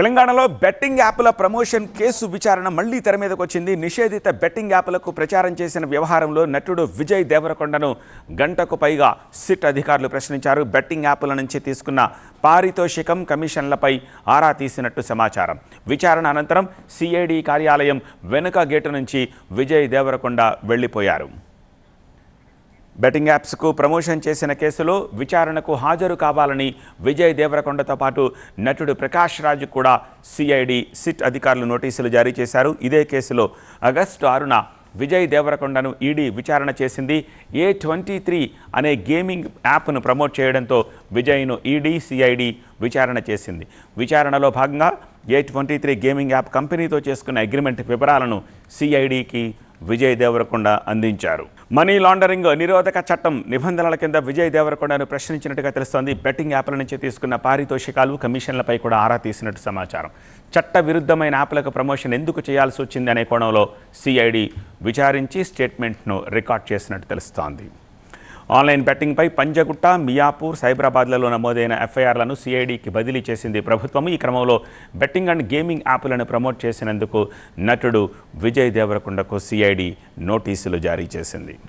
తెలంగాణలో బెట్టింగ్ యాప్ల promotion case విచారణ మళ్ళీ తెర మీదకు వచ్చింది నిషేధిత బెట్టింగ్ యాప్లకు ప్రచారం చేసిన వ్యవహారంలో నటుడు విజయ్ దేవరకొండను గంటకు పైగా సిట్ అధికారులు ప్రశ్నించారు. బెట్టింగ్ యాప్ల నుంచి తీసుకున్న పారితోషికం కమిషన్లపై ఆరా తీసినట్టు సమాచారం. విచారణ అనంతరం సిఐడి కార్యాలయం వెనుక గేటు నుంచి విజయ్ దేవరకొండ వెళ్ళిపోయారు బెట్టింగ్ యాప్స్కు ప్రమోషన్ చేసిన కేసులో విచారణకు హాజరు కావాలని విజయ్ దేవరకొండతో పాటు నటుడు ప్రకాష్ రాజు కూడా సిఐడి సిట్ అధికారులు నోటీసులు జారీ చేశారు. ఇదే కేసులో ఆగస్టు ఆరున విజయ్ దేవరకొండను ఈడీ విచారణ చేసింది. ఏ ట్వంటీ త్రీ అనే గేమింగ్ యాప్ను ప్రమోట్ చేయడంతో విజయ్ను ఈడీ సిఐడి విచారణ చేసింది. విచారణలో భాగంగా A twenty three gaming app కంపెనీతో చేసుకున్న అగ్రిమెంట్ వివరాలను సిఐడికి విజయ్ దేవరకొండ అందించారు. మనీ లాండరింగ్ నిరోధక చట్టం నిబంధనల కింద విజయ్ దేవరకొండను ప్రశ్నించినట్టుగా తెలుస్తోంది. బెట్టింగ్ యాప్ల నుంచి తీసుకున్న పారితోషికాలు కమిషన్లపై కూడా ఆరా తీసినట్టు సమాచారం. చట్ట విరుద్ధమైన యాప్లకు ప్రమోషన్ ఎందుకు చేయాల్సి వచ్చింది అనే కోణంలో సిఐడి విచారించి స్టేట్మెంట్ను రికార్డ్ చేసినట్టు తెలుస్తోంది. ఆన్లైన్ బెట్టింగ్పై పంజగుట్ట మియాపూర్ సైబరాబాద్లలో నమోదైన ఎఫ్ఐఆర్లను సిఐడికి బదిలీ చేసింది ప్రభుత్వం. ఈ క్రమంలో బెట్టింగ్ అండ్ గేమింగ్ యాప్లను ప్రమోట్ చేసినందుకు నటుడు విజయ్ దేవరకొండకు సిఐడి నోటీసులు జారీ చేసింది.